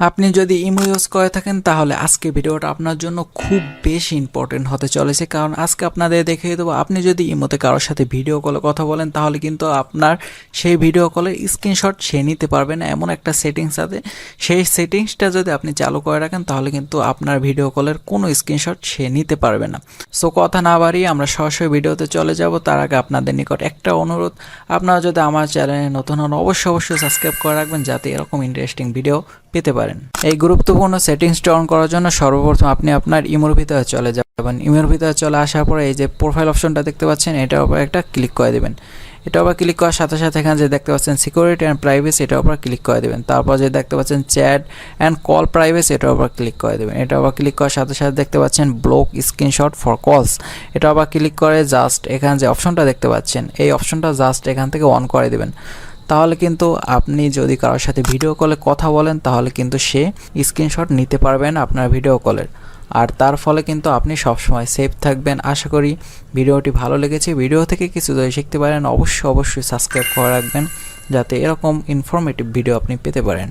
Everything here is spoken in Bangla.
আপনি যদি ইমো ইউজ করে থাকেন, তাহলে আজকে ভিডিওটা আপনার জন্য খুব বেশি ইম্পর্টেন্ট হতে চলেছে। কারণ আজকে আপনাদের দেখিয়ে দেবো, আপনি যদি ইমোতে কারোর সাথে ভিডিও কলে কথা বলেন, তাহলে কিন্তু আপনার সেই ভিডিও কলের স্ক্রিনশট সে নিতে পারবে না। এমন একটা সেটিংস আছে। সেই সেটিংসটা যদি আপনি চালু করে রাখেন, তাহলে কিন্তু আপনার ভিডিও কলের কোনো স্ক্রিনশট সে নিতে পারবে না। সো কথা না বাড়িয়ে আমরা সরাসরি ভিডিওতে চলে যাব। তার আগে আপনাদের নিকট একটা অনুরোধ। আপনারা যদি আমার চ্যানেলে নতুন হন, অবশ্যই অবশ্যই সাবস্ক্রাইব করে রাখবেন, যাতে এরকম ইন্টারেস্টিং ভিডিও পেতে পারেন। এই গুরুত্বপূর্ণ সেটিংসটা অন করার জন্য সর্বপ্রথম আপনি আপনার ইমোর ভিতরে চলে যাবেন। ইমোর ভিতরে চলে আসার পরে এই যে প্রোফাইল অপশনটা দেখতে পাচ্ছেন, এটার উপর একটা ক্লিক করে দেবেন। এটা উপর ক্লিক করার সাথে সাথে এখানে যে দেখতে পাচ্ছেন সিকিউরিটি অ্যান্ড প্রাইভেসি এটার উপর ক্লিক করে দেবেন। তারপর যে দেখতে পাচ্ছেন চ্যাট অ্যান্ড কল প্রাইভেসি এটার উপর ক্লিক করে দেবেন। এটা উপর ক্লিক করার সাথে সাথে দেখতে পাচ্ছেন ব্লক স্ক্রিনশট ফর কলস এটা আবার ক্লিক করে জাস্ট এখানে যে অপশনটা দেখতে পাচ্ছেন, এই অপশনটা জাস্ট এখান থেকে অন করে দেবেন। তাহলে কিন্তু আপনি যদি কারোর সাথে ভিডিও কলে কথা বলেন, তাহলে কিন্তু সে স্ক্রিনশট নিতে পারবেন আপনার ভিডিও কলের আর তার ফলে কিন্তু আপনি সবসময় সেফ থাকবেন। আশা করি ভিডিওটি ভালো লেগেছে। ভিডিও থেকে কিছু যদি শিখতে পারেন, অবশ্যই অবশ্যই সাবস্ক্রাইব করে রাখবেন, যাতে এরকম ইনফরমেটিভ ভিডিও আপনি পেতে পারেন।